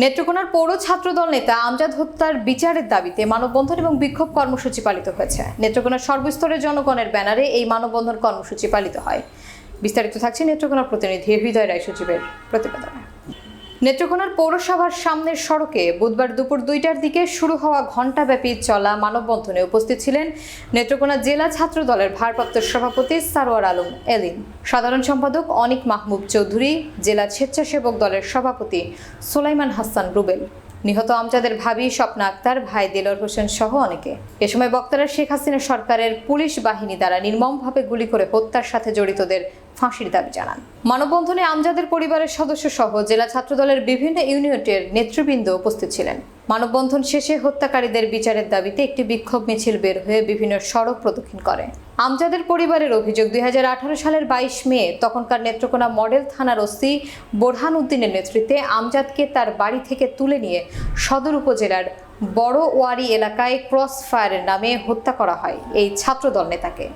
নেত্রকোনার পৌর ছাত্রদল নেতা আমজাদ হত্যার বিচারের দাবিতে মানববন্ধন এবং বিক্ষোভ কর্মসূচি পালিত হয়েছে। নেত্রকোনার সর্বস্তরের জনগণের ব্যানারে এই মানববন্ধন কর্মসূচি পালিত হয়। বিস্তারিত থাকছে নেত্রকোনার প্রতিনিধি হৃদয় রায় সচিবের প্রতিবেদনে। নেত্রকোনার পৌরসভার সামনের সড়কে বুধবার দুপুর দুইটার দিকে শুরু হওয়া ঘণ্টাব্যাপী চলা মানববন্ধনে উপস্থিত ছিলেন নেত্রকোনা জেলা ছাত্র দলের ভারপ্রাপ্ত সভাপতি সারোয়ার আলম এলিন সাধারণ সম্পাদক অনিক মাহমুদ চৌধুরী, জেলা স্বেচ্ছাসেবক দলের সভাপতি সোলাইমান হাসান রুবেল। নিহত আমজাদের ভাবি স্বপ্না আক্তার, ভাই দেলোর হোসেন সহ অনেকে। এ সময় বক্তারা শেখ হাসিনা সরকারের পুলিশ বাহিনী দ্বারা নির্মমভাবে গুলি করে হত্যার সাথে জড়িতদের ফাঁসির দাবি জানান। মানববন্ধনে আমজাদের পরিবারের সদস্য সহ জেলা ছাত্রদলের বিভিন্ন ইউনিয়নের নেতৃবৃন্দ উপস্থিত ছিলেন। মানববন্ধন শেষে হত্যাকারীদের বিচারের দাবিতে একটি বিক্ষোভ মিছিল বের হয়ে বিভিন্ন সড়ক প্রদক্ষিণ করে। আমজাদের পরিবারের অভিযোগ, দুই হাজার আঠারো সালের বাইশ মে তখনকার নেত্রকোনা মডেল থানার ওসি বোরহান উদ্দিনের নেতৃত্বে আমজাদকে তার বাড়ি থেকে তুলে নিয়ে সদর উপজেলার বড় ওয়ারি এলাকায় ক্রস ফায়ারের নামে হত্যা করা হয়। এই ছাত্রদল নেতাকে